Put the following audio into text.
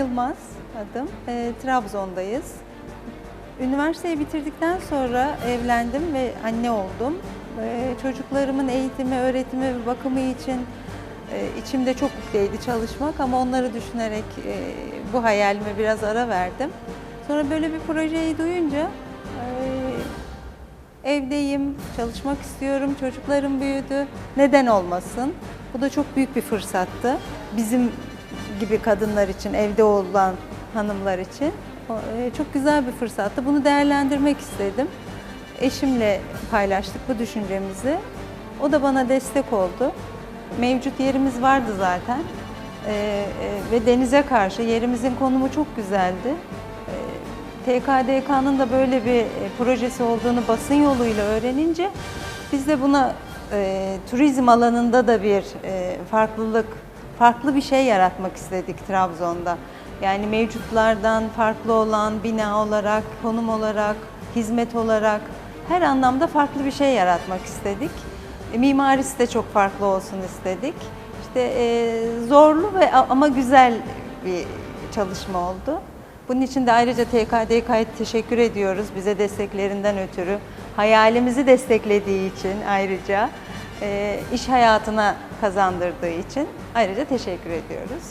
Yılmaz adım. E, Trabzon'dayız. Üniversiteyi bitirdikten sonra evlendim ve anne oldum. E, çocuklarımın eğitimi, öğretimi ve bakımı için e, içimde çok yükleydi çalışmak ama onları düşünerek e, bu hayalime biraz ara verdim. Sonra böyle bir projeyi duyunca e, evdeyim, çalışmak istiyorum, çocuklarım büyüdü. Neden olmasın? Bu da çok büyük bir fırsattı. Bizim gibi kadınlar için, evde olan hanımlar için. E, Çok güzel bir fırsattı. Bunu değerlendirmek istedim. Eşimle paylaştık bu düşüncemizi. O da bana destek oldu. Mevcut yerimiz vardı zaten. E, e, ve denize karşı yerimizin konumu çok güzeldi. E, TKDK'nın da böyle bir projesi olduğunu basın yoluyla öğrenince biz de buna e, turizm alanında da bir e, farklılık, farklı bir şey yaratmak istedik Trabzon'da. Yani mevcutlardan farklı olan bina olarak, konum olarak, hizmet olarak her anlamda farklı bir şey yaratmak istedik. E, Mimarisi de çok farklı olsun istedik. İşte e, zorlu ve ama güzel bir çalışma oldu. Bunun için de ayrıca TKDK'ya teşekkür ediyoruz bize desteklerinden ötürü. Hayalimizi desteklediği için ayrıca iş hayatına kazandırdığı için ayrıca teşekkür ediyoruz.